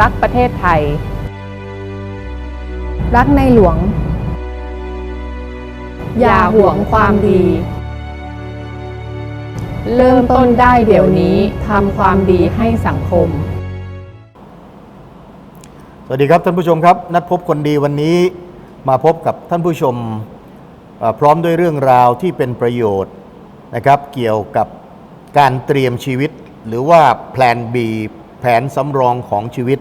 รักประเทศไทย รักในหลวง อย่าหวงความดี เริ่มต้นได้เดี๋ยวนี้ทำความดีให้สังคม สวัสดีครับท่านผู้ชมครับ นัดพบคนดีวันนี้มาพบกับท่านผู้ชมพร้อมด้วยเรื่องราวที่เป็นประโยชน์นะครับ เกี่ยวกับการเตรียมชีวิตหรือว่าแผน B แผนสำรองของชีวิต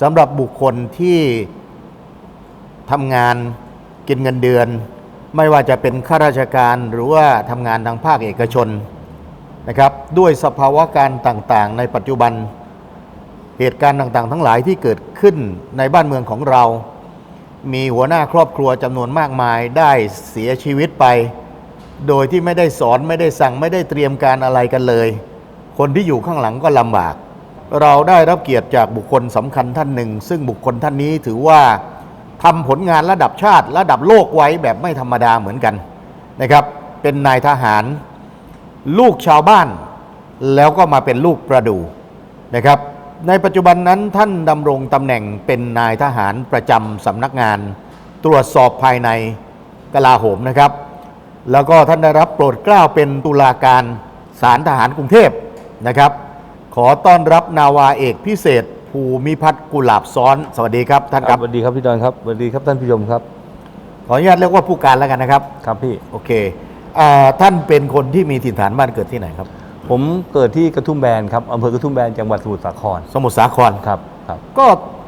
สำหรับบุคคลที่ทำงานกินเงินเดือน ไม่ว่าจะเป็นข้าราชการหรือว่าทำงานทางภาคเอกชนนะครับด้วยสภาวะการต่างๆ ในปัจจุบัน เหตุการณ์ต่างๆ ทั้งหลายที่เกิดขึ้นในบ้านเมืองของเรา มีหัวหน้าครอบครัวจำนวนมากมายได้เสียชีวิตไป โดยที่ไม่ได้สอนไม่ได้สั่งไม่ได้เตรียมการอะไรกันเลย คนที่อยู่ข้างหลังก็ลำบาก เราได้รับเกียรติจากบุคคลสำคัญท่านหนึ่ง ซึ่งบุคคลท่านนี้ถือว่าทำผลงานระดับชาติระดับโลกไว้แบบไม่ธรรมดาเหมือนกันนะครับ เป็นนายทหาร ลูกชาวบ้าน แล้วก็มาเป็นลูกประดูนะครับ ในปัจจุบันนั้นท่านดำรงตำแหน่งเป็นนายทหารประจำสำนักงาน ตรวจสอบภายในกลาโหมนะครับ แล้วก็ท่านได้รับโปรดเกล้าเป็นตุลาการศาลทหารกรุงเทพนะครับ ขอต้อนรับนาวาเอกพิเศษ ภูมิพัฒน์กุหลาบซ้อน สวัสดีครับท่านครับสวัสดีครับพี่ดอนครับสวัสดีครับท่านผู้ชมครับ ขออนุญาตเรียกว่าผู้การแล้วกันนะครับ ครับพี่ โอเคอ่าท่านเป็นคนที่มีถิ่นฐานบ้านเกิดที่ไหนครับ ผมเกิดที่กระทุ่มแบนครับอำเภอกระทุ่มแบนจังหวัดสมุทรสาคร สมุทรสาคร ครับ ครับ ก็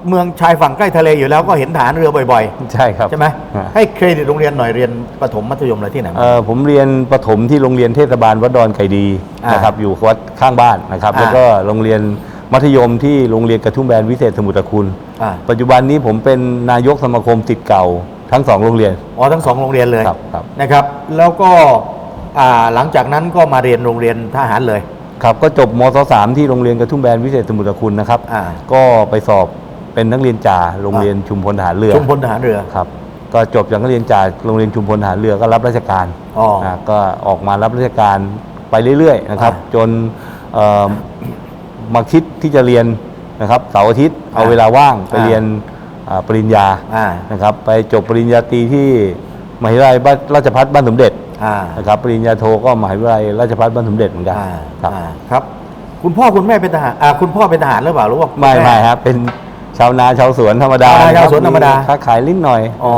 เมืองชายฝั่งใกล้ทะเลอยู่แล้วก็เห็นฐานเรือบ่อยใช่ครับๆ ใช่ไหมฮะให้เครดิตโรงเรียนหน่อยเรียนประถมมัธยมอะไรที่ไหนมา เอ่อผมเรียนประถมที่โรงเรียนเทศบาลวัดดอนไก่ดีอ่านนะครับอยู่วัดข้างบ้านนะครับ อ่า แล้วก็โรงเรียนมัธยมที่โรงเรียนกระทุ่มแบนวิเศษสมุทรคุณ อ่าปัจจุบันนี้ผมเป็นนายกสมาคมติดเก่าทั้งสองโรงเรียน อ๋อทั้งสองโรงเรียนเลยครับครับ นะครับ แล้วก็อ่าหลังจากนั้นก็มาเรียนโรงเรียนทหารเลย ครับก็จบมศสามที่โรงเรียนกระทุ่มแบนวิเศษสมุทรคุณนะครับ อ่า ก็ไปสอบ เป็นนักเรียนจ่าโรงเรียนชุมพลทหารเรือชุมพลทหารเรือครับ ก็จบจากนักเรียนจากโรงเรียนชุมพลทหารเรือก็รับราชการอ๋อนะก็ออกมารับราชการไปเรื่อยๆนะครับอ่าจนเอ่อมาคิดที่จะเรียนนะครับเสาร์อาทิตย์เอาอ่าเวลาว่างไปอ่าเรียนอ่าปริญญาอ่านะครับ ไปจบปริญญาตรีที่มหาวิทยาลัยบ้านราชภัฏบ้านสมเด็จอ่านะครับปริญญาโทก็มหาวิทยาลัยราชภัฏบ้านสมเด็จเหมือนกันอ่าครับอ่าครับ คุณพ่อคุณแม่เป็นทหารอ่าคุณพ่อเป็นทหารหรือเปล่าหรือว่าไม่คุณไม่ครับเป็น ชาวนาชาวสวนธรรมดาชาวนาชาวสวนธรรมดา ค้าขายลิ้นหน่อยอ๋อ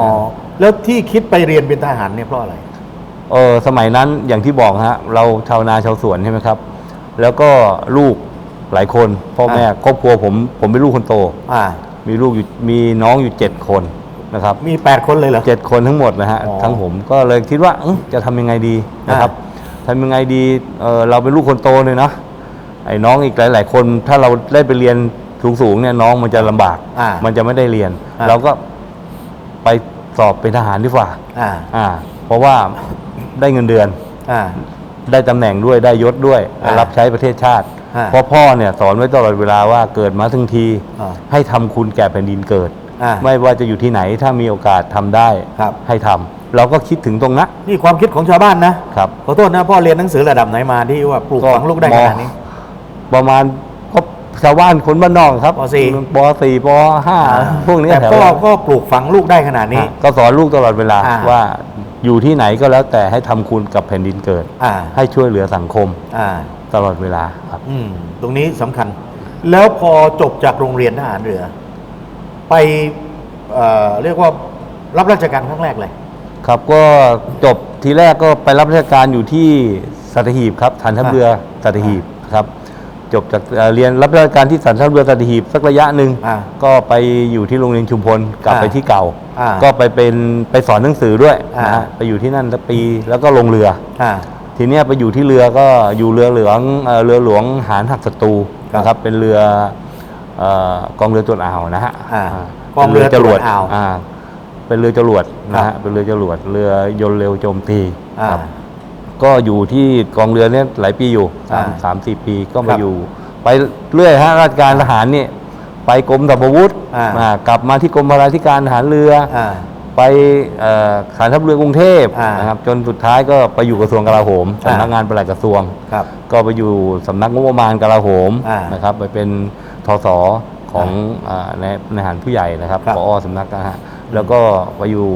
แล้วที่คิดไปเรียนเป็นทหารเนี่ยเพราะอะไร เออสมัยนั้นอย่างที่บอกฮะ เราชาวนาชาวสวนใช่ไหมครับ แล้วก็ลูกหลายคนพ่อแม่อ่าครอบครัวผมผมเป็นลูกคนโต อ่า มีลูกอยู่มีน้องอยู่เจ็ดคนนะครับมีแปดคนเลยเหรอ เจ็ดคนทั้งหมดนะฮะอ๋อทั้งผมก็เลยคิดว่าเอ้ยจะทำยังไงดีนะครับทำยังไงดีเออเราเป็นลูกคนโตเลยนะไอ้น้องอีกหลาย ๆ คนถ้าเราได้ไปเรียน สูงๆเนี่ยน้องมันจะลำบาก อ่ามันจะไม่ได้เรียน อ่า เราก็ไปสอบเป็นทหารดีกว่าอ่าอ่า เพราะว่าได้เงินเดือน อ่า ได้ตำแหน่งด้วยได้ยศด้วยอ่ารับใช้ประเทศชาติอ่า เพราะพ่อเนี่ยสอนไว้ตลอดเวลาว่าเกิดมาทั้งที อ่า ให้ทำคุณแก่แผ่นดินเกิด อ่าไม่ว่าจะอยู่ที่ไหนถ้ามีโอกาสทำได้ครับ ให้ทำเราก็คิดถึงตรงนั้นนี่ความคิดของชาวบ้านนะ ครับ ขอโทษนะพ่อเรียนหนังสือระดับไหนมาที่ว่าปลูกฝังลูกได้ขนาดนี้ ประมาณก็ ชาวบ้านคนบ้านนอกครับปสี่ ปสี่ปห้าพวกนี้แต่แถวก็นั้นก็ปลูกฝังลูกได้ขนาดนี้ฮะก็สอนลูกตลอดเวลาอ่า ว่าอยู่ที่ไหนก็แล้วแต่ให้ทำคุณกับแผ่นดินเกิด อ่าให้ช่วยเหลือสังคมอ่า ตลอดเวลาครับ อืม ตรงนี้สำคัญ แล้วพอจบจากโรงเรียนทหารเรือ ไปเอ่อเรียกว่ารับราชการครั้งแรกเลย ครับก็จบทีแรกก็ไปรับราชการอยู่ที่สัตหีบครับฐานทัพเรือสัตหีบครับ จบจากเอ่อเรียนรับราชการที่ฐานทัพเรือสัตหีบสักระยะหนึ่งอ่าก็ไปอยู่ที่โรงเรียนชุมพลกลับอ่าไปที่เก่า อ่าก็ไปเป็นไปสอนหนังสือด้วยอ่า นะฮะไปอยู่ที่นั่นสักปีแล้วก็ลงเรือ อ่า ทีเนี้ยไปอยู่ที่เรือก็อยู่เรือเหลืองเอ่อเรือหลวงหารหักศัตรูครับนะครับเป็นเรือเอ่อกองเรือตรวจอ่าวนะฮะอ่าากองเรือป็นจรวดตรวจอ่าวอ่าเป็นเรือจรวดนะครัฮะบเป็นเรือจรวดเรือยนต์เร็วโจมตีอ่า ครับ ก็อยู่ที่กองเรือเนี่ยหลายปีอยู่สามอ่าสามสี่ปีก็ครัมาบอยู่ ไปเรื่อยฮะราชการทหารเนี่ยไปกรมสัมวุธอ่า อ่ากลับมาที่กรมพระราธิการทหารเรือออ่า ไปเอ่อฐานทัพเรือกรุงเทพอ่าน นะครับจนสุดท้ายก็ไปอยู่กระทรวงกลาโหมอ่าสำนักงานปลัดกระทรวง ครับ ก็ไปอยู่สำนักงบประมาณกลาโหมอ่านะครับไปเป็นทศของอ่าในในทหารผู้ใหญ่นะครับครับปอสำนักนะฮะแล้วก็ไปอยู่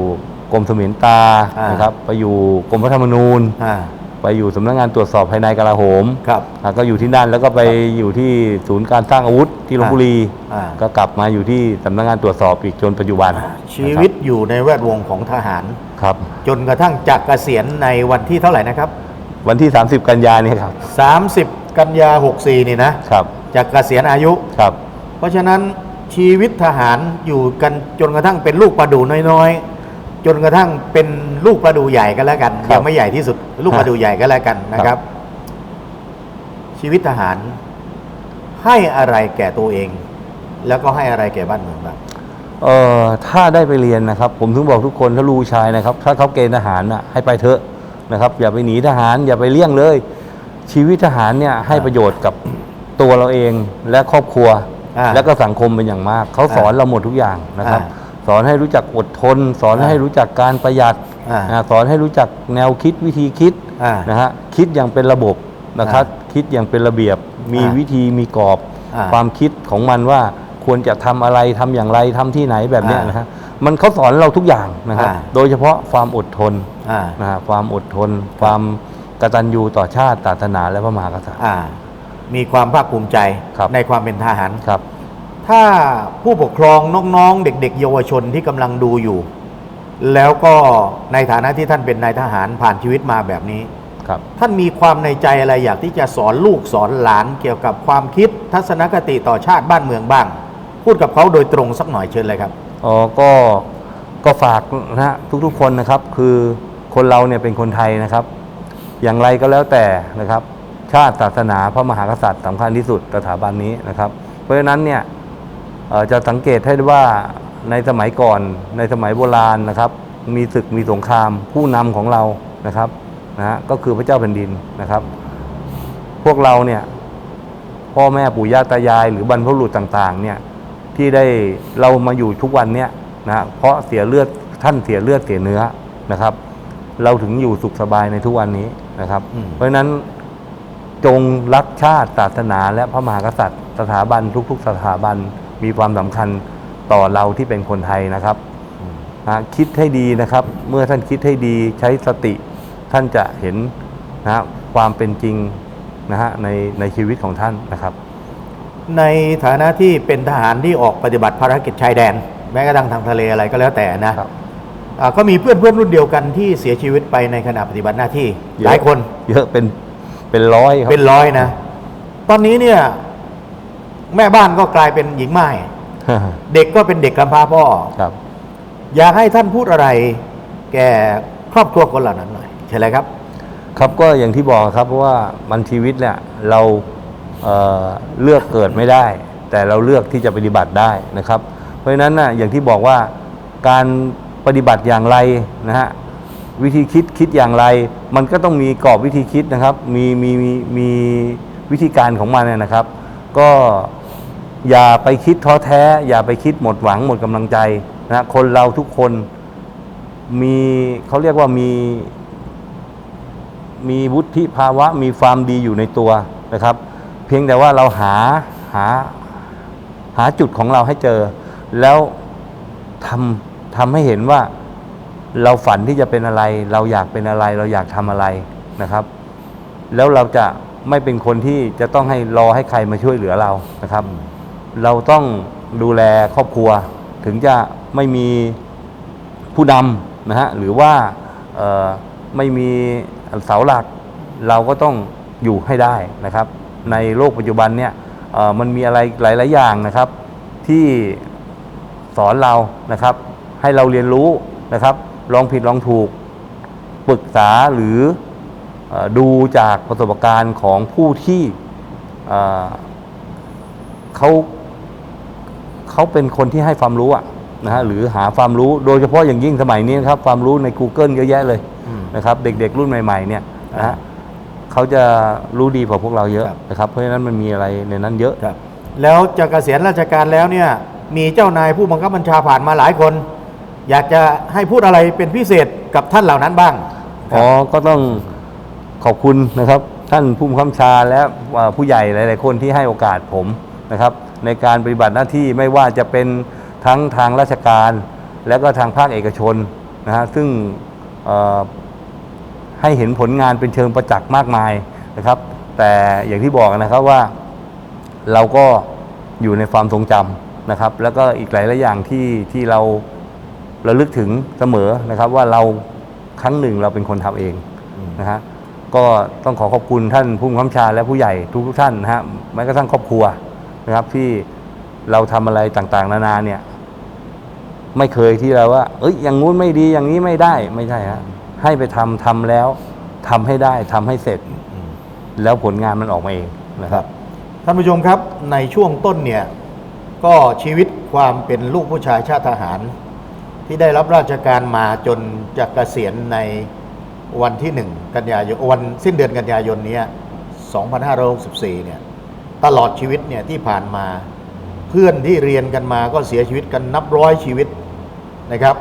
กรมเสมียนตาอ่าน นะครับไปอยู่กรมพระธรรมนูญ อ่า ไปอยู่สำนักงานตรวจสอบภายในกลาโหมครับ อ่าก็อยู่ที่นั่นแล้วก็ไปอยู่ที่ศูนย์การสร้างอาวุธที่ลบบุรี อ่า ก็กลับมาอยู่ที่สำนักงานตรวจสอบอีกจนปัจจุบันชีวิตอยู่ในแวดวงของทหาร ครับ จนกระทั่งจากเกษียณในวันที่เท่าไหร่นะครับวันที่ 30 กันยาเนี่ยครับ30 กันยา 64 นี่นะ ครับ จากเกษียณอายุ ครับ เพราะฉะนั้นชีวิตทหารอยู่กันจนกระทั่งเป็นลูกปลาดูน้อยๆ จนกระทั่งเป็นลูกปลาดูใหญ่กันแล้วกันครับยังไม่ใหญ่ที่สุด ลูกปลาดูใหญ่ก็แล้วกันนะคครัรับ บ ชีวิตทหารให้อะไรแก่ตัวเอง แล้วก็ให้อะไรแก่บ้านเมืองบ้าง เอ่อถ้าได้ไปเรียนนะครับ ผมถึงบอกทุกคนถ้าลูกชายนะครับ ถ้าเขาเกณฑ์ทหารน่ะให้ไปเถอะนะครับ อย่าไปหนีทหาร อย่าไปเลี่ยงเลย ชีวิตทหารเนี่ยให้ประโยชน์กับตัวเราเองและครอบครัว อ่าและก็สังคมเป็นอย่างมาก เขาสอนเราหมดทุกอย่างนะครับ อ่ สอนให้รู้จักอดทน สอนอ่าให้รู้จักการประหยัดอ่าอ่าสอนให้รู้จักแนวคิดวิธีคิดอ่านะฮะคิดอย่างเป็นระบบนะครับคิดอย่างเป็นระเบียบ มีอ่าวิธีมีกรอบอ่าความคิดของมันว่าควรจะทำอะไรทำอย่างไรทำที่ไหนแบบเนี้ยอ่านนะฮะมันเขาสอนเราทุกอย่างนะครับอ่าโดยเฉพาะความอดทนอ่านะฮะความอดทน ความกตัญญูต่อชาติศาสนาและพระมหากษัตริย์อ่ามีความภาคภูมิใจครับในความเป็นทหารครับ ถ้าผู้ปกครองน้องๆ เด็ก ๆ เยาวชนที่กำลังดูอยู่ แล้วก็ในฐานะที่ท่านเป็นนายทหารผ่านชีวิตมาแบบนี้ครับ ท่านมีความในใจอะไรอยากที่จะสอนลูกสอนหลานเกี่ยวกับความคิดทัศนคติต่อชาติบ้านเมืองบ้าง พูดกับเขาโดยตรงสักหน่อยเชิญเลยครับอ๋อก็ก็ฝากนะฮะทุกๆคนนะครับ คือคนเราเนี่ยเป็นคนไทยนะครับ อย่างไรก็แล้วแต่นะครับ ชาติศาสนาพระมหากษัตริย์สำคัญที่สุดสถาบันนี้นะครับ เพราะฉะนั้นเนี่ยเอ่อ จะสังเกตให้ได้ว่าในสมัยก่อนในสมัยโบราณนะครับ มีศึกมีสงครามผู้นำของเรานะครับนะฮะก็คือพระเจ้าแผ่นดินนะครับ พวกเราเนี่ยพ่อแม่ปู่ย่าตายาย หรือบรรพบุรุษต่างๆ เนี่ยที่ได้เรามาอยู่ทุกวันเนี้ยนะเพราะเสียเลือดท่านเสียเลือดเสียเนื้อนะครับ เราถึงอยู่สุขสบายในทุกวันนี้นะครับอืมเพราะฉะนั้นจงรักชาติศาสนาและพระมหากษัตริย์ สถาบันทุก ๆ สถาบัน มีความสำคัญต่อเราที่เป็นคนไทยนะครับนะคิดให้ดีนะครับ เมื่อท่านคิดให้ดีใช้สติ ท่านจะเห็นนะฮะความเป็นจริงนะฮะในในชีวิตของท่านนะครับ ในฐานะที่เป็นทหารที่ออกปฏิบัติภารกิจชายแดน แม้กระทั่งทางทะเลอะไรก็แล้วแต่นะครับอ่าก็มีเพื่อนเพื่อนๆรุ่นเดียวกันที่เสียชีวิตไปในขณะปฏิบัติหน้าที่เยอะหลายคน เยอะเป็นเป็นร้อยครับเป็นร้อยนะ ตอนนี้เนี่ย แม่บ้านก็กลายเป็นหญิงไม้เด็กก็เป็นเด็กกำพร้าพ่อครับ อยากให้ท่านพูดอะไร แก่ครอบครัวคนเหล่านั้นหน่อยใช่เลยครับ ครับก็อย่างที่บอกครับเพราะว่ามันชีวิตเนี่ยเราเอ่อเลือกเกิดไม่ได้ แต่เราเลือกที่จะปฏิบัติได้นะครับ เพราะฉะนั้นน่ะอย่างที่บอกว่าการปฏิบัติอย่างไรนะฮะวิธีคิดคิดอย่างไร มันก็ต้องมีกรอบวิธีคิดนะครับ มีมีมีมีวิธีการของมันเนยนะครับ ก็อย่าไปคิดท้อแท้ อย่าไปคิดหมดหวังหมดกำลังใจนะคนเราทุกคนมีเขาเรียกว่ามีมีวุฒิภาวะมีความดีอยู่ในตัวนะครับ เพียงแต่ว่าเราหาหาหาจุดของเราให้เจอ แล้วทำทำให้เห็นว่าเราฝันที่จะเป็นอะไร เราอยากเป็นอะไร เราอยากทำอะไรนะครับ แล้วเราจะ ไม่เป็นคนที่จะต้องให้รอให้ใครมาช่วยเหลือเรานะครับ เราต้องดูแลครอบครัว ถึงจะไม่มีผู้นำนะฮะหรือว่าไม่มีเสาหลัก เราก็ต้องอยู่ให้ได้นะครับ ในโลกปัจจุบันเนี่ยมันมีอะไรหลาย ๆ อย่างนะครับ ที่สอนเรานะครับ ให้เราเรียนรู้นะครับ ลองผิดลองถูกปรึกษาหรือ ดูจากประสบการณ์ของผู้ที่เอ่อเขาเขาเป็นคนที่ให้ความรู้อะนะฮะหรือหาความรู้โดยเฉพาะอย่างยิ่งสมัยนี้นะครับ ความรู้ใน Google เยอะแยะเลยอืมนะครับ เด็กๆรุ่นใหม่ๆเนี่ยนะอ่าฮะเขาจะรู้ดีกว่าพวกเราเยอะครับนะครับ เพราะฉะนั้นมันมีอะไรในนั้นเยอะครับแล้วจะเกษียณราชการแล้วเนี่ย มีเจ้านายผู้บังคับบัญชาผ่านมาหลายคน อยากจะให้พูดอะไรเป็นพิเศษกับท่านเหล่านั้นบ้างอ๋อก็ต้อง ขอบคุณนะครับ ท่านผู้บังคับชาและผู้ใหญ่หลาย ๆ คนที่ให้โอกาสผมนะครับ ในการปฏิบัติหน้าที่ไม่ว่าจะเป็นทั้งทางราชการ และก็ทางภาคเอกชนนะฮะซึ่งให้เห็นผลงานเป็นเชิงประจักษ์มากมายนะครับ แต่อย่างที่บอกนะครับว่าเราก็อยู่ในความทรงจำนะครับ แล้วก็อีกหลายๆอย่างที่ที่เราระลึกถึงเสมอนะครับว่าเราครั้งหนึ่งเราเป็นคนทำเองนะฮะ ก็ต้องขอขอบคุณท่านผู้บังคับชาและผู้ใหญ่ทุกๆท่านนะฮะแม้กระทั่งครอบครัวนะครับที่เราทำอะไรต่างๆ นานาเนี่ย ไม่เคยที่เราว่า เอ้ยอย่างงู้นไม่ดีอย่างนี้ไม่ได้ไม่ใช่ฮะให้ไปทำทำแล้วทำให้ได้ทำให้เสร็จ แล้วผลงานมันออกมาเองนะครับบท่านผู้ชมครับในช่วงต้นเนี่ย ก็ชีวิตความเป็นลูกผู้ชายชาติทหาร ที่ได้รับราชการมาจนจะเกษียณใน วันที่หนึ่งกันยายนวันสิ้นเดือนกันยายนนี้ย2564เนี่ยตลอดชีวิตเนี่ยที่ผ่านมา เพื่อนที่เรียนกันมาก็เสียชีวิตกันนับร้อยชีวิตนะครับ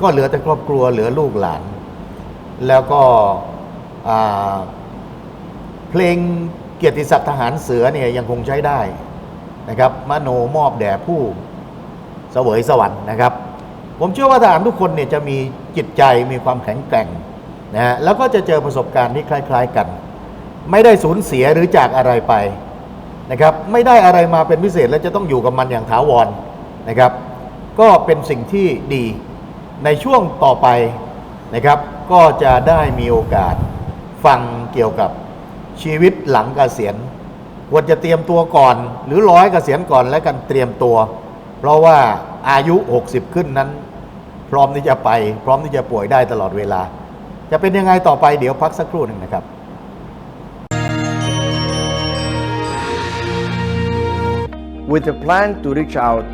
ก็เหลือแต่ครอบครัวเหลือลูกหลาน แล้วก็เพลงเกียรติศักดิ์ทหารเสือเนี่ยยังคงใช้ได้นะครับมโนมอบแด่ผู้เสวยสวรรค์นะครับ ผมเชื่อว่าทหารทุกคนเนี่ยจะมีจิตใจมีความแข็งแกร่ง นะฮะแล้วก็จะเจอประสบการณ์ที่คล้าย ๆกัน ไม่ได้สูญเสียหรือจากอะไรไปนะครับไม่ได้อะไรมาเป็นพิเศษและจะต้องอยู่กับมันอย่างถาวรนะครับ ก็เป็นสิ่งที่ดีในช่วงต่อไปนะครับ ก็จะได้มีโอกาสฟังเกี่ยวกับชีวิตหลังเกษียณควรจะเตรียมตัวก่อน หรือร้อยเกษียณก่อนและกันเตรียมตัว เพราะว่าอายุ 60 ขึ้นนั้น พร้อมที่จะไป พร้อมที่จะป่วยได้ตลอดเวลา จะเป็นยังไงต่อไปเดี๋ยวพักสักครู่หนึ่งนะครับ with a plan to reach out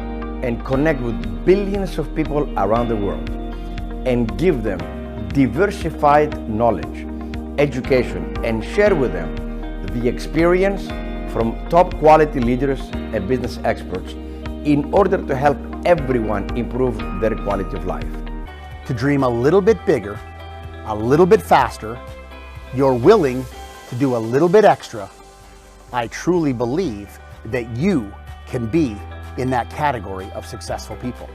and connect with billions of people around the world and give them diversified knowledge, education, and share with them the experience from top quality leaders and business experts in order to help everyone improve their quality of life. to dream a little bit bigger, a little bit faster, you're willing to do a little bit extra, I truly believe that you can be in that category of successful people.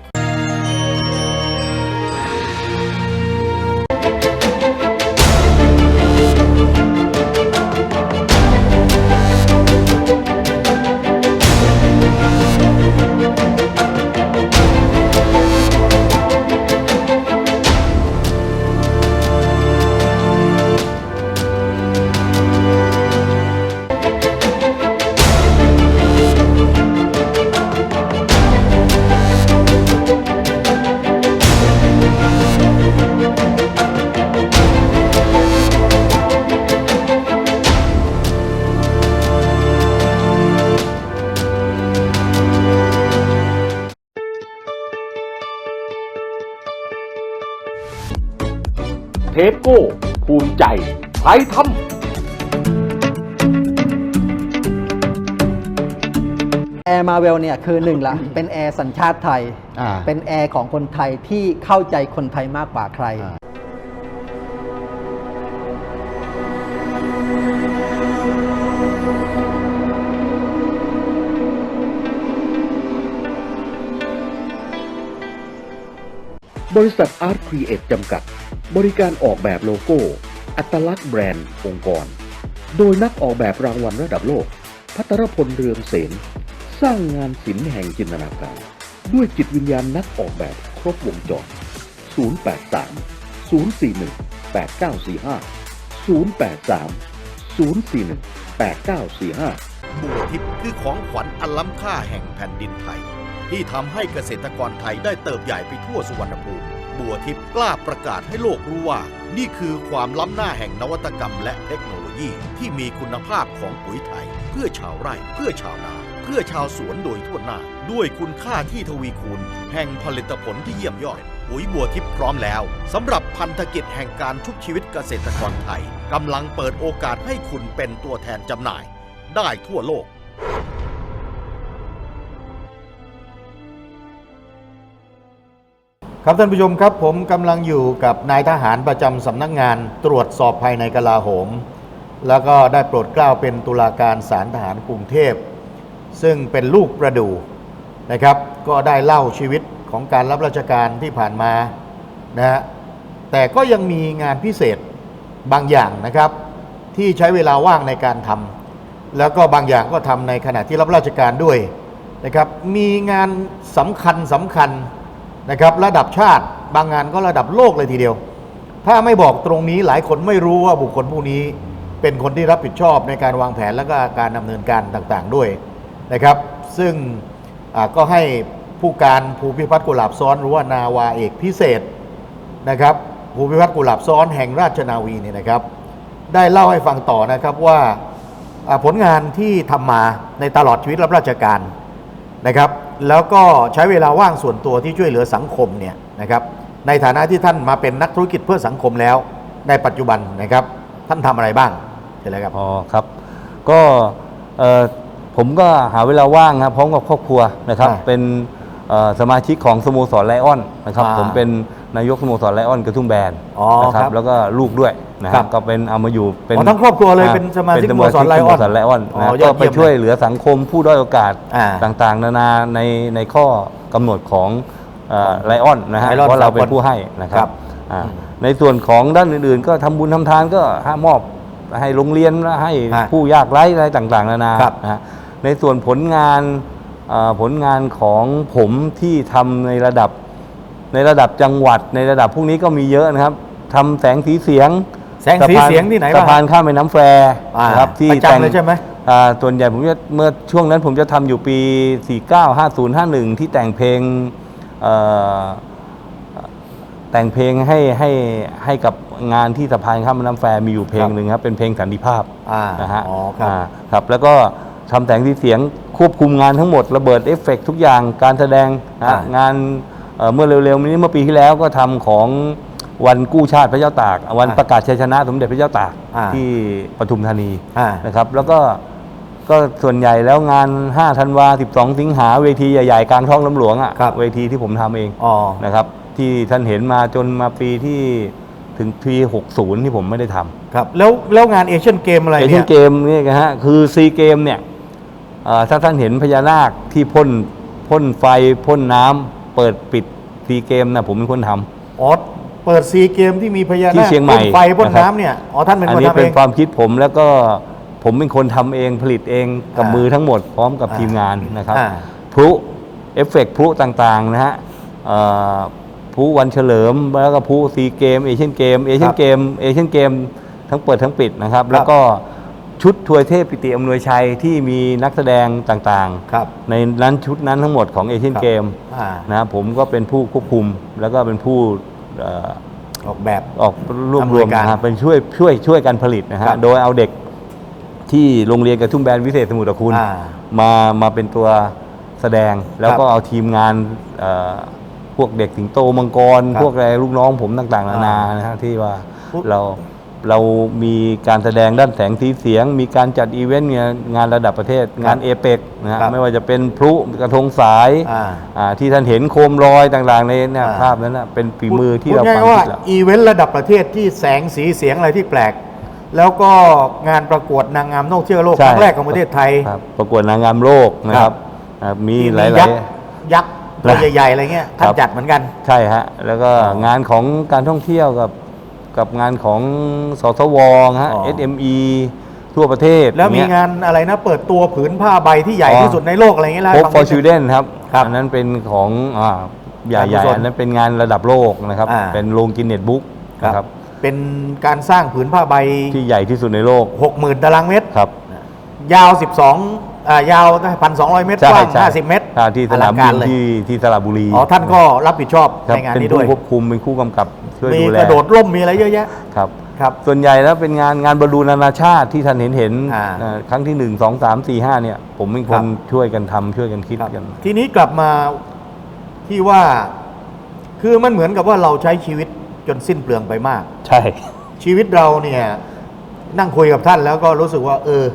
ครทำแอร์มาเวลเนี่ยคือหนึ่งละ เป็นแอร์สัญชาติไทย อ่า เป็นแอร์ของคนไทยที่เข้าใจคนไทยมากกว่าใครบริษัทอาร์ตครีเอทจำกัด บริการออกแบบโลโก้ อัตลักษณ์แบรนด์องค์กร โดยนักออกแบบรางวัลระดับโลก พัทรพลเรืองเสน สร้างงานศิลป์แห่งจินตนาการ ด้วยจิตวิญญาณนักออกแบบครบวงจร 083 041 8945 083 041 8945บัวทิพย์คือของขวัญอันล้ำค่าแห่งแผ่นดินไทย ที่ทำให้เกษตรกรไทยได้เติบใหญ่ไปทั่วสุวรรณภูมิ บัวทิพย์กล้าประกาศให้โลกรู้ว่า นี่คือความล้ำหน้าแห่งนวัตกรรมและเทคโนโลยีที่มีคุณภาพของปุ๋ยไทย เพื่อชาวไร่ เพื่อชาวนา เพื่อชาวสวนโดยทั่วหน้า ด้วยคุณค่าที่ทวีคูณ แห่งผลิตผลที่เยี่ยมยอดปุ๋ยบัวทิพย์พร้อมแล้วสำหรับพันธกิจแห่งการชุบชีวิตเกษตรกรไทยกำลังเปิดโอกาสให้คุณเป็นตัวแทนจำหน่าย ได้ทั่วโลก ครับท่านผู้ชมครับผมกำลังอยู่กับนายทหารประจำสำนักงานตรวจสอบภายในกลาโหม แล้วก็ได้โปรดเกล้าเป็นตุลาการศาลทหารกรุงเทพ ซึ่งเป็นลูกประดูนะครับก็ได้เล่าชีวิตของการรับราชการที่ผ่านมานะฮะแต่ก็ยังมีงานพิเศษบางอย่างนะครับ ที่ใช้เวลาว่างในการทำแล้วก็บางอย่างก็ทำในขณะที่รับราชการด้วยนะครับมีงานสำคัญสำคัญ นะครับระดับชาติบางงานก็ระดับโลกเลยทีเดียว ถ้าไม่บอกตรงนี้หลายคนไม่รู้ว่าบุคคลผู้นี้ เป็นคนที่รับผิดชอบในการวางแผนและก็การดำเนินการต่างๆด้วยนะครับ ซึ่งก็ให้ผู้การภูพิพัฒน์กุหลาบซ้อนหรือว่านาวาเอกพิเศษนะครับภูพิพัฒน์กุหลาบซ้อนแห่งราชนาวีเนี่ยนะครับ ได้เล่าให้ฟังต่อนะครับว่าอ่าผลงานที่ทำมาในตลอดชีวิตรับราชการนะครับ แล้วก็ใช้เวลาว่างส่วนตัวที่ช่วยเหลือสังคมเนี่ยนะครับ ในฐานะที่ท่านมาเป็นนักธุรกิจเพื่อสังคมแล้ว ในปัจจุบันนะครับ ท่านทำอะไรบ้างเชิญเลยครับอ๋อครับ ก็เอ่อผมก็หาเวลาว่างครับพร้อมกับครอบครัวนะครับอ่าเป็นเอ่อสมาชิกของสโมสรไลออนนะครับอ่าผมเป็น นายกสโมสรไลออนกระทุ่มแบนอ๋อนะครัครับแล้วก็ลูกด้วยนะคครัรับบก็เป็นเอามาอยู่เป็นอ๋อทั้งครอบครัวเลยเป็นสมาชิกเป็สโมสรไลออนสโมสรไลออนอ๋อนะยอก็ดไปเยี่ยมช่วยเหลือสังคมผู้ด้อยโอกาสอ่าต่างๆ นานาในในข้อกำหนดของไลออนนะฮะ Lion เพราะเราเป็สากลนผู้ให้นะคครัรับบอ่าในส่วนของด้านอื่นๆ ก็ทำบุญทำทานก็ให้มอบให้โรงเรียนให้ฮะผู้ยากไร้อะไรต่างๆ นานาครับ นะฮะในส่วนผลงานเอ่อผลงานของผมที่ทำในระดับ ในระดับจังหวัดในระดับพวกนี้ก็มีเยอะนะครับทำแสงสีเสียงแสงสีเสียงที่ไหนสะบ้างพานข้ามแม่น้ำแฟอ่านะครับที่ประจำแต่งเลยใช่ไหม อ่าส่วนใหญ่ผมจะเมื่อช่วงนั้นผมจะทำอยู่ปี 49 50 51 ที่แต่งเพลงเอ่อแต่งเพลงให้ให้ให้กับงานที่สะพานข้ามแม่น้ำแฟมีอยู่เพลงหนึ่งครับเป็นเพลงสันติภาพ อ่านะฮะอ๋อครับาครับ แล้วก็ทำแต่งที่เสียงควบคุมงานทั้งหมด ระเบิดเอฟเฟกต์ทุกอย่างการแสดงนะฮะอ่างาน เอ่อเมื่อเร็วๆนี้เมื่อปีที่แล้วก็ทำของวันกู้ชาติพระเจ้าตาก วันประกาศชัยชนะสมเด็จพระเจ้าตากอ่าที่ปทุมธานีอ่านะครับ แล้วก็ก็ส่วนใหญ่แล้วงาน 5 ธันวา 12 สิงหาเวทีใหญ่ๆกลางท้องน้ำหลวงครัอะ่ะบเวทีที่ผมทำเองอ๋อนะครับที่ท่านเห็นมาจนมาปีที่ถึงปี 60 ที่ผมไม่ได้ทำครับแล้วแล้วงานเอเชียนเกมอะไรเอเชีเนี่ยนเกมนี่นะฮะคือซีเกมเนี่ยเอ่อถ้าท่านเห็นพญานาคที่พ่นพ่นไฟพ่นน้ำ เปิดปิดซีเกมนะผมเป็นคนทำ อ๋อเปิดซีเกมที่มีพญาที่นาคเชียงใหม่พ่นไฟพ่นนะครับ น้ำเนี่ยอ๋อท่านเป็นอันคนนี้ทำเป็เอนง ความคิดผมแล้วก็ผมเป็นคนทำเองผลิตเองกับอ่ามืมือทั้งหมดพร้อมกับอ่าทีมงานนะครับอ่าพลุเอฟเฟกต์พลุต่างๆนะฮะเอ่อพลุวันเฉลิมแล้วก็พลุซีเกมเอเชียนเกมเอเชียนเกมเอเชียนเกมทั้งเปิดทั้งปิดนะครับ แล้วก็ ชุดทวยเทพปิติอำนวยชัยที่มีนักแสดงต่างครับ ๆ ในนั้นชุดนั้นทั้งหมดของเอเชียนครับ เกมอ่านะครับผมก็เป็นผู้ควบคุมแล้วก็เป็นผู้เอ่อออกแบบ ออกรวบอำนรววยมการนะฮะเป็นช่วยช่วยช่วยกันผลิตนะครัฮะบโดยเอาเด็กที่โรงเรียนกระทุ่มแบนวิเศษสมุทรคุณอ่ามามาเป็นตัวแสดงแล้วครับก็เอาทีมงานเอ่อพวกเด็กสิงโตมังกร ครับพวกอะไรลูกน้องผมต่างๆนานาอ่านนะฮะที่ว่าปุ๊บเรา เรามีการแสดงด้านแสงสีเสียง มีการจัดอีเวนต์งานงานระดับประเทศ งานเอเปกนะฮะครับไม่ว่าจะเป็นพลุกระทงสายอ่าอ่าที่ท่านเห็นโคมลอยต่างๆในเนี่ยอ่าภาพนั้นนะเป็นฝีมือที่พูดเราง่ายความๆว่าคิดเราอีเวนต์ระดับประเทศที่แสงสีเสียงอะไรที่แปลกแล้วก็งานประกวดนางงามนอกเที่ยวโลกใช่ครั้งแรกของประเทศไทยครับประกวดนางงามโลกนะครับอ่ามีหลายยักษ์ยักษ์ตัวนะใหญ่ๆอะไรเงี้ยท่าครันบจัดเหมือนกันๆใช่ฮะ แล้วก็อ๋องานของการท่องเที่ยวกับ กับงานของสทวนะฮะ อ๋อ SME ทั่วประเทศแล้วมีอย่เยงานอะไรนะ เปิดตัวผืนผ้าใบที่ใหญ่อ๋อที่สุดในโลกอะไรอย่างเงี้ยโ o ฟัง for นิดนึง Children ครับครับอันนั้นเป็นของอ่าใหการกุญ่ศลๆอันนั้นเป็นงานระดับโลกนะครับ อ่า เป็นโรงกินเน็ตบุ๊กครับ นะครับเป็นการสร้างผืนผ้าใบ ที่ใหญ่ที่สุดในโลก60,000 ตารางเมตร ครับ ยาว 12อ่ายาว1,200 เมตรใช่กว้าง ใช่50 เมตรอ่าที่สนามอลังบิการนเลยที่ที่สระบุรีอ๋อ ท่านก็รับผิดชอบครับในงานเป็นนี้ผู้ด้วย ควบคุมเป็นผู้กำกับช่วยมีดูแลกระโดดร่มมีอะไรเยอะแยะครับ ครับ ส่วนใหญ่แล้วเป็นงานงานบอลลูนนานาชาติที่ท่านเห็นเห็นอ่า เอ่อครั้งที่หนึ่งสองสามสี่ห้าเนี่ย ผมเป็นคครันบช่วยกันทำช่วยกันคิดครับกัน ทีนี้กลับมาที่ว่า คือมันเหมือนกับว่าเราใช้ชีวิตจนสิ้นเปลืองไปมาก ใช่ ชีวิตเราเนี่ย นั่งคุยกับท่านแล้วก็รู้สึกว่า เออ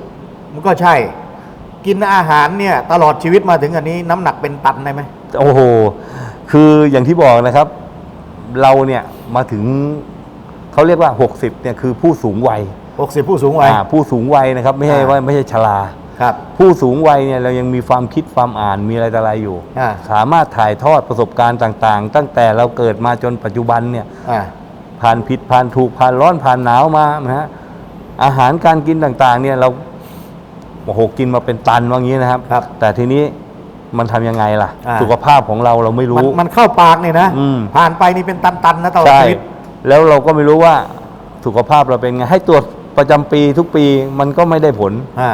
มันก็ใช่ กินอาหารเนี่ย ตลอดชีวิตมาถึงอันนี้ น้ำหนักเป็นตันได้ไหม โอ้โห คืออย่างที่บอกนะครับ เราเนี่ย มาถึงเขาเรียกว่า 60เนี่ยคือผู้สูงวัย60 ผู้สูงวัย อ่าผู้สูงวัยนะครับ ไม่ใช่อ่าว่าไม่ใช่ชราครับ ผู้สูงวัยเนี่ยเรายังมีความคิดความอ่านมีอะไรต่ออะไรอยู่ อ่า สามารถถ่ายทอดประสบการณ์ต่างๆ ตั้งแต่เราเกิดมาจนปัจจุบันเนี่ย อ่า ผ่านผิดผ่านถูกผ่านร้อนผ่านหนาวมานะฮะอาหารการกินต่างๆ เนี่ยเราโอ้โหกินมาเป็นตันว่างี้นะครับ ครับ แต่ทีนี้ มันทำยังไงล่ะ อ่า สุขภาพของเราเราไม่มันรู้ มันเข้าปากเนี่ยนะ อืม ผ่านไปนี่เป็นตันๆนะตลอดใช่ ชีวิต แล้วเราก็ไม่รู้ว่าสุขภาพเราเป็นไง ให้ตรวจประจำปีทุกปีมันก็ไม่ได้ผล อ่า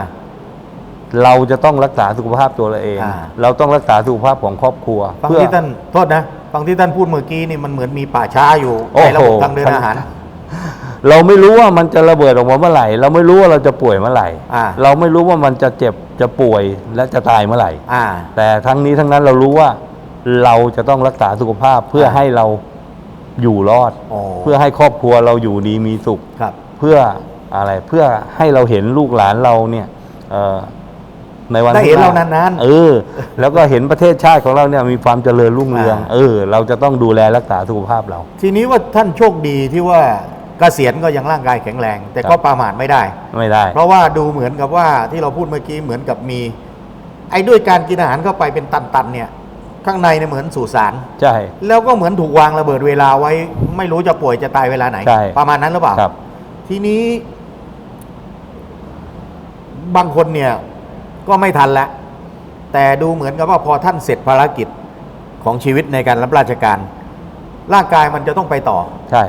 เราจะต้องรักษาสุขภาพตัวเราเอง อ่า เราต้องรักษาสุขภาพของครอบครัวฟังเพื่อ ที่ท่านโทษนะฟังที่ท่านพูดเมื่อกี้นี่มันเหมือนมีป่าช้าอยู่โอ้ในโหระบบทางเดินอาหาร เราไม่รู้ว่ามันจะระเบิดออกมาเมื่อไหร่ เราไม่รู้ว่าเราจะป่วยเมื่อไหร่ อ่า เราไม่รู้ว่ามันจะเจ็บจะป่วยและจะตายเมื่อไหร่ อ่า แต่ทั้งนี้ทั้งนั้นเรารู้ว่าเราจะต้องรักษาสุขภาพเพื่ออ่าให้เราอยู่รอด อ๋อเพื่อให้ครอบครัวเราอยู่ดีมีสุข ครับ เพื่ออะไรเพื่อให้เราเห็นลูกหลานเราเนี่ยเอ่อในวันได้เห็นข้งเรานานๆเออ แล้วก็เห็นประเทศชาติของเราเนี่ยมีความเจริญรุ่งเรือง อ่า เออ เราจะต้องดูแลรักษาสุขภาพเรา ทีนี้ว่าท่านโชคดีที่ว่า เกษียณก็ยังร่างกายแข็งแรง แต่ครับก็ประมาทไม่ได้ ไม่ได้ เพราะว่าดูเหมือนกับว่าที่เราพูดเมื่อกี้เหมือนกับมี ไอ้ด้วยการกินอาหารเข้าไปเป็นตันๆเนี่ยข้างในเนี่ยเหมือนสุสานใช่ แล้วก็เหมือนถูกวางระเบิดเวลาไว้ ไม่รู้จะป่วยจะตายเวลาไหนใช่ประมาณนั้นหรือเปล่าครับ ทีนี้ บางคนเนี่ย ก็ไม่ทันละแต่ดูเหมือนกับว่าพอท่านเสร็จภารกิจของชีวิตในการรับราชการ ร่างกายมันจะต้องไปต่อ ใช่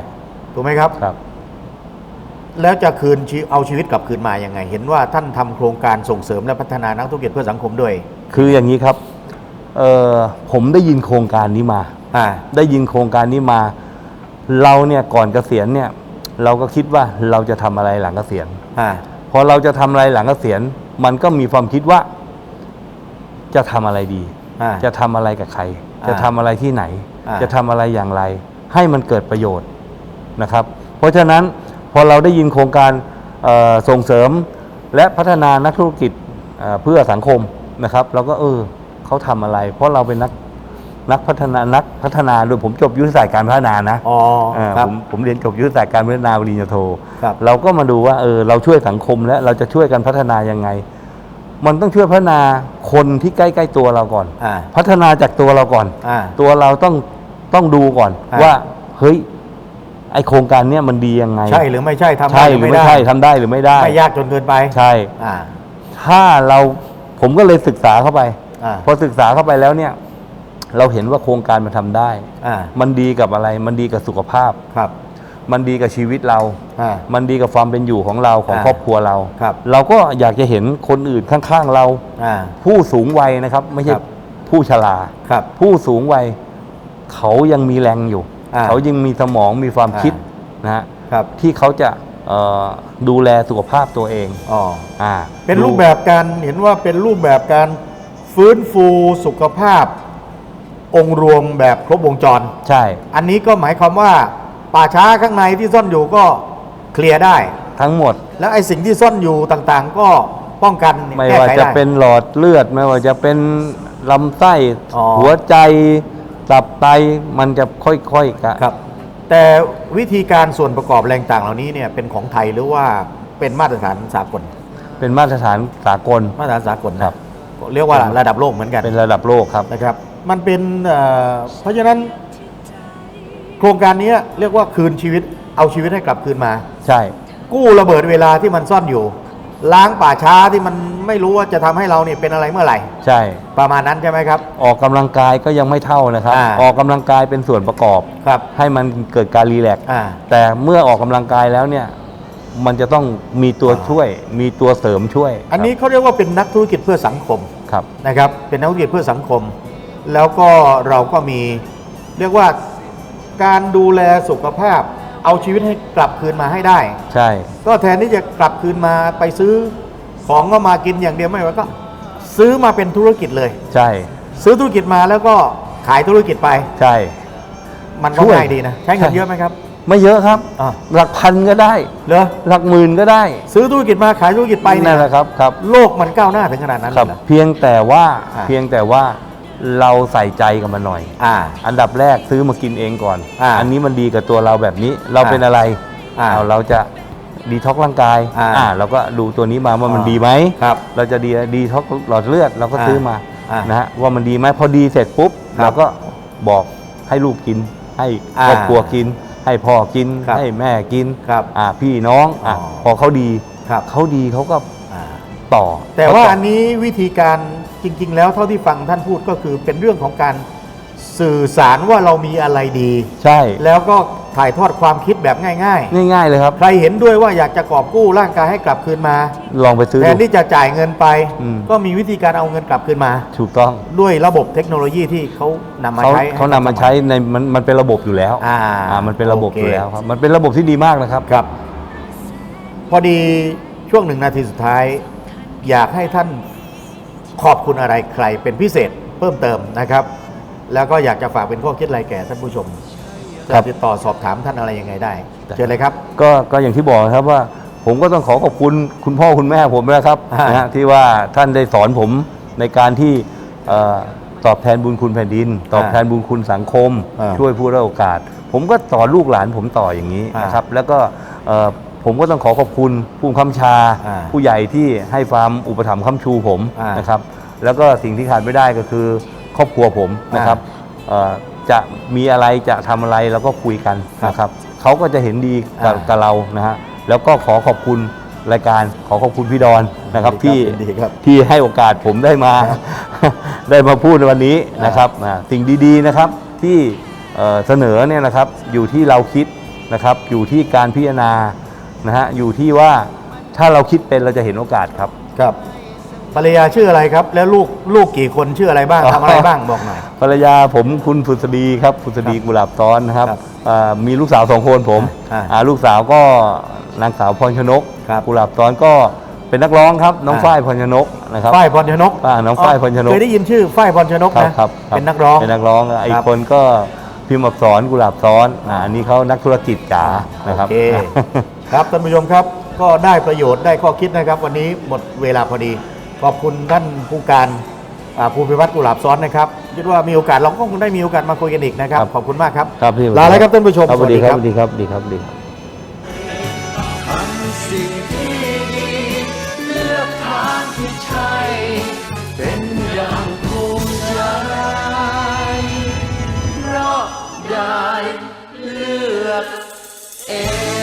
ถูกไหมครับ ครับ แล้วจะคืนชีเอาชีวิตกลับคืนมายังไง เห็นว่าท่านทำโครงการส่งเสริมและพัฒนานักธุรกิจเพื่อสังคมด้วย คืออย่างนี้ครับเออผมได้ยินโครงการนี้มาอ่าได้ยินโครงการนี้มา เราเนี่ยก่อนเกษียณเนี่ย เราก็คิดว่าเราจะทำอะไรหลังเกษียณอ่าพอเราจะทำอะไรหลังเกษียณ มันก็มีความคิดว่า จะทำอะไรดีอ่าจะทำอะไรกับใครอ่าจะทำอะไรที่ไหนอ่าจะทำอะไรอย่างไร ให้มันเกิดประโยชน์ นะครับ เพราะฉะนั้นพอเราได้ยินโครงการเอ่อส่งเสริมและพัฒนานักธุรกิจเอ่อเพื่อสังคมนะครับเราก็เออเขาทำอะไร เพราะเราเป็นนักนักพัฒนานักพัฒนาโดยผมจบยุทธศาสตร์การพัฒนานะอ๋อเอ่อครับผมผมเรียนจบยุทธศาสตร์การพัฒนาปริญญาโทครับเราก็มาดูว่าเออเราช่วยสังคมและเราจะช่วยกันพัฒนายังไง มันต้องช่วยพัฒนาคนที่ใกล้ๆตัวเราก่อนอ่าพัฒนาจากตัวเราก่อนอ่าตัวเราต้องต้องดูก่อนอ่าว่าเฮ้ย ไอโครงการเนี้ยมันดียังไง ใช่หรือไม่ใช่ทำได้ใช่หหรืรืออไม่ไม่ได้ใช่ทำได้หรือไม่ได้ ไม่ยากจนเกินไปใช่ อ่าถ้าเราผมก็เลยศึกษาเข้าไป อ่าพอศึกษาเข้าไปแล้วเนี่ย เราเห็นว่าโครงการมันทำได้ อ่ามันดีกับอะไร มันดีกับสุขภาพ ครับมันดีกับชีวิตเรา อ่า มันดีกับความเป็นอยู่ของเราของอ่าครอบครัวเรา ครับ เราก็อยากจะเห็นคนอื่นข้างๆเรา อ่า ผู้สูงวัยนะครับ ไม่ใช่ครับ ผู้ชรา ครับ ผู้สูงวัยเขายังมีแรงอยู่ อ่าเขายังมีสมองมีความอ่าคิดนะฮะครับ ที่เขาจะเอ่อดูแลสุขภาพตัวเองอ๋อ อ่าเป็นรูปดูแบบการเห็นว่าเป็นรูปแบบการฟื้นฟูสุขภาพ องค์รวมแบบครบวงจร ใช่ อันนี้ก็หมายความว่าป่าช้าข้างในที่ซ่อนอยู่ก็เคลียร์ได้ ทั้งหมด แล้วไอ้สิ่งที่ซ่อนอยู่ต่างๆ ก็ป้องกันไม่แก้ว่าไขจะได้ เป็นหลอดเลือด ไม่ว่าจะเป็นลำไส้ อ๋อหัวใจ ตับไตมันจะค่อยๆกะครับ แต่วิธีการส่วนประกอบแรงต่างเหล่านี้เนี่ยเป็นของไทยหรือว่าเป็นมาตรฐานสากล เป็นมาตรฐานสากล มาตรฐานสากลนะครับ เรียกว่าระดับโลกเหมือนกันเป็นระดับโลกครับนะครับ มันเป็นเอ่อเพราะฉะนั้น โครงการนี้เรียกว่าคืนชีวิตเอาชีวิตให้กลับคืนมา ใช่ กู้ระเบิดเวลาที่มันซ่อนอยู่ ล้างป่าช้าที่มันไม่รู้ว่าจะทำให้เราเนี่ยเป็นอะไรเมื่อไหร่ ใช่ ประมาณนั้นใช่ไหมครับ ออกกำลังกายก็ยังไม่เท่านะครับ อ่า ออกกำลังกายเป็นส่วนประกอบ ครับให้มันเกิดการรีแลกซ์อ่า แต่เมื่อออกกำลังกายแล้วเนี่ย มันจะต้องมีตัวอ่า ช่วย มีตัวเสริมช่วยอันนี้เขาเรียกว่าเป็นนักธุรกิจเพื่อสังคมครับ นะครับเป็นนักธุรกิจเพื่อสังคม แล้วก็เราก็มีเรียกว่าการดูแลสุขภาพ เอาชีวิตให้กลับคืนมาให้ได้ ใช่ ก็แทนที่จะกลับคืนมาไปซื้อของก็มากินอย่างเดียวไม่ไหวก็ ซื้อมาเป็นธุรกิจเลย ใช่ ซื้อธุรกิจมาแล้วก็ขายธุรกิจไป ใช่ มันก็ช่วย ง่ายดีนะ ใช้เงินใช่เยอะไหมครับไม่เยอะครับ อ่าหลักพันก็ได้ เหรอหลักหมื่นก็ได้ซื้อธุรกิจมาขายธุรกิจไปเนี่นั่ยนแหละครับครับ โลกมันก้าวหน้าถึงขนาดนั้นครับเลยเหรอ เพียงแต่ว่าอ่าเพียงแต่ว่า เราใส่ใจกับมันหน่อย อ่า อันดับแรกซื้อมากินเองก่อนอ่าอันนี้มันดีกับตัวเราแบบนี้ เราอ่าเป็นอะไรอ่าเอาเราจะดีท็อกร่างกายอ่าเราก็ดูตัวนี้มาว่ามันอ่าดีไหมครับ เราจะดีดีท็อกหลอดเลือดเราก็อ่าซื้อมาอ่านนะฮะว่ามันดีไหมพอดีเสร็จปุ๊บครับเราก็บอกให้ลูกกิน ให้อ่าครอบครัวกิน ให้พ่อกินครับให้แม่กินครับอ่าพี่น้องอะอ๋อพอเขาดีครับเขาดีเขาก็อ่าต่อ แต่ว่าเขอันนี้วิธีการ จริง ๆ แล้วเท่าที่ฟังท่านพูดก็คือเป็นเรื่องของการสื่อสารว่าเรามีอะไรดี ใช่ แล้วก็ถ่ายทอดความคิดแบบง่าย ง่ายๆเลยครับ ๆ ใครเห็นด้วยว่าอยากจะกอบกู้ร่างกายให้กลับคืนมาลองไปซื้อแทนดู ที่จะจ่ายเงินไป อืม ก็มีวิธีการเอาเงินกลับคืนมา ถูกต้องด้วยระบบเทคโนโลยีที่เขานำมาเขาใช้เขานำมาใช้ในมันมันเป็นระบบอยู่แล้วอ่ามันเป็นระบบโอเคอยู่แล้วครับ มันเป็นระบบที่ดีมากนะครับ ครับ พอดีช่วงหนึ่งนาทีสุดท้าย อยากให้ท่าน ขอบคุณอะไรใครเป็นพิเศษเพิ่มเติมนะครับ แล้วก็อยากจะฝากเป็นข้อคิดอะไรแก่ท่านผู้ชมครัจะบ ติดต่อสอบถามท่านอะไรยังไงได้เชิญเลยครับ ก็ก็อย่างที่บอกนะครับว่า ผมก็ต้องขอขอบคุณคุณพ่อคุณแม่ผมนะครับอ่านนะฮะที่ว่าท่านได้สอนผมในการที่เอ่อตอบแทนบุญคุณแผ่นดิน ตอบแทนบุญคุณสังคม อ่าช่วยผู้ได้อยโอกาส ผมก็สอนลูกหลานผมต่ออย่างนี้อ่านนะครับ แล้วก็เอ่อ ผมก็ต้องขอขอบคุณผู้คำชา อ่าผู้ใหญ่ที่ให้ความอุปถัมภ์ค้ำชูผมอ่านนะครับ แล้วก็สิ่งที่ขาดไม่ได้ก็คือครอบครัวผมนะครับเอ่อจะมีอะไรจะทำอะไรเราก็คุยกันนะครับเขาก็จะเห็นดีกับอ่ากับเรานะฮะแล้วก็ขอขอบคุณรายการขอขอบคุณพี่ดอนนะครับยินดีที่ ยินดีครับ ที่ให้โอกาสผมได้มา ได้มาพูดในวันนี้นะครับอ่าสิ่งดีๆนะครับที่เอ่อเสนอเนี่ยนะครับอยู่ที่เราคิดนะครับอยู่ที่การพิจารณา นะฮะอยู่ที่ว่าถ้าเราคิดเป็นเราจะเห็นโอกาสครับ ครับ ภรรยาชื่ออะไรครับ แล้วลูกลูกกี่คนชื่ออะไรบ้างทำอะไรบ้างบอกหน่อย ภรรยาผมคุณพุษดีครับพุษดีกุหลาบซ้อนนะครับครับอ่ามีลูกสาวสองคนผมอ่าอ่าลูกสาวก็นางสาวพรชนกครับกุหลาบซ้อนก็เป็นนักร้องครับน้องอ่า ฝ้ายพรชนกนะครับ ฝ้ายพรชนกอ่าน้องฝ้ายพรชนก เคยได้ยินชื่อฝ้ายพรชนกครับนะครับครับเป็นนักร้อง เป็นนักร้องอีคกรับคนก็พิมพ์อักษรกุหลาบซ้อนอ่าอันนี้เขานักธุรกิจจ๋านะครับ โอเค ครับท่านผู้ชมครับก็ได้ประโยชน์ได้ข้อคิดนะครับ วันนี้หมดเวลาพอดี ขอบคุณท่านผู้การภูพิวัตรกุหลาบซ้อนนะครับคิดว่ามีโอกาสเราก็คงได้มีโอกาสมาคุยกันอีกนะครับ ขอบคุณมากครับครับพี่ลาแล้วครับท่านผู้ชมสวัสดีครับสวัสดีครับดีครับดีครับได้เลือกเอง